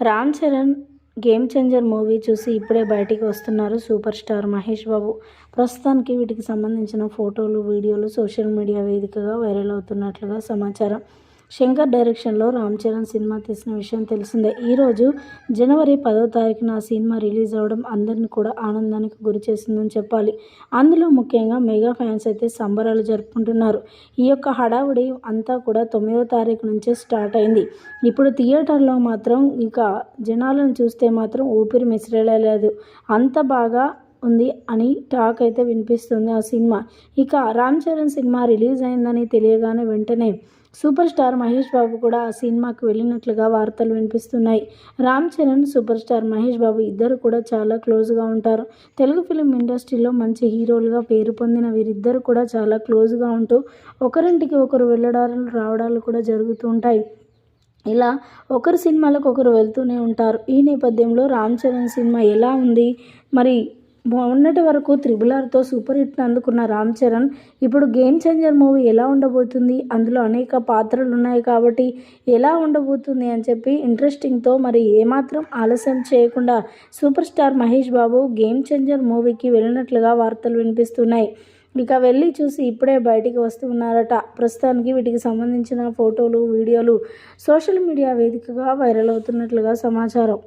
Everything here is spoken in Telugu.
Ram Charan game changer movie చూసి ఇప్పుడే బయటికి వస్తున్నారు సూపర్ స్టార్ మహేష్ బాబు. ప్రస్తుతానికి వీటికి సంబంధించిన ఫోటోలు వీడియోలు సోషల్ మీడియా వేదికగా వైరల్ అవుతున్నట్లుగా సమాచారం. శంకర్ డైరెక్షన్లో రామ్ చరణ్ సినిమా తీసిన విషయం తెలిసిందే. ఈరోజు జనవరి పదో తారీఖున ఆ సినిమా రిలీజ్ అవ్వడం అందరిని కూడా ఆనందానికి గురి చేసిందని చెప్పాలి. అందులో ముఖ్యంగా మెగా ఫ్యాన్స్ అయితే సంబరాలు జరుపుకుంటున్నారు. ఈ యొక్క హడావుడి అంతా కూడా తొమ్మిదో తారీఖు నుంచే స్టార్ట్ అయింది. ఇప్పుడు థియేటర్లో మాత్రం ఇక జనాలను చూస్తే మాత్రం ఊపిరి మిశ్రలేదు అంత బాగా ఉంది అని టాక్ అయితే వినిపిస్తుంది ఆ సినిమా. ఇక రామ్ చరణ్ సినిమా రిలీజ్ అయిందని తెలియగానే వెంటనే సూపర్ స్టార్ మహేష్ బాబు కూడా ఆ సినిమాకి వెళ్ళినట్లుగా వార్తలు వినిపిస్తున్నాయి. రామ్ చరణ్ సూపర్ స్టార్ మహేష్ బాబు ఇద్దరు కూడా చాలా క్లోజ్గా ఉంటారు. తెలుగు ఫిలిం ఇండస్ట్రీలో మంచి హీరోలుగా పేరు పొందిన వీరిద్దరు కూడా చాలా క్లోజ్గా ఉంటూ ఒకరింటికి ఒకరు వెళ్ళడాలు రావడాలు కూడా జరుగుతూ ఉంటాయి. ఇలా ఒకరు సినిమాలకు ఒకరు వెళ్తూనే ఉంటారు. ఈ నేపథ్యంలో రామ్ చరణ్ సినిమా ఎలా ఉంది? మరి మొన్నటి వరకు త్రిబుల్ ఆర్తో సూపర్ హిట్ను అందుకున్న రామ్ చరణ్ ఇప్పుడు గేమ్ చేంజర్ మూవీ ఎలా ఉండబోతుంది? అందులో అనేక పాత్రలు ఉన్నాయి కాబట్టి ఎలా ఉండబోతుంది అని చెప్పి ఇంట్రెస్టింగ్తో మరి ఏమాత్రం ఆలస్యం చేయకుండా super star Mahesh Babu game changer మూవీకి వెళ్ళినట్లుగా వార్తలు వినిపిస్తున్నాయి. ఇక వెళ్ళి చూసి ఇప్పుడే బయటికి వస్తున్నారట ప్రస్తుతానికి వీటికి సంబంధించిన ఫోటోలు వీడియోలు సోషల్ మీడియా వేదికగా వైరల్ అవుతున్నట్లుగా సమాచారం.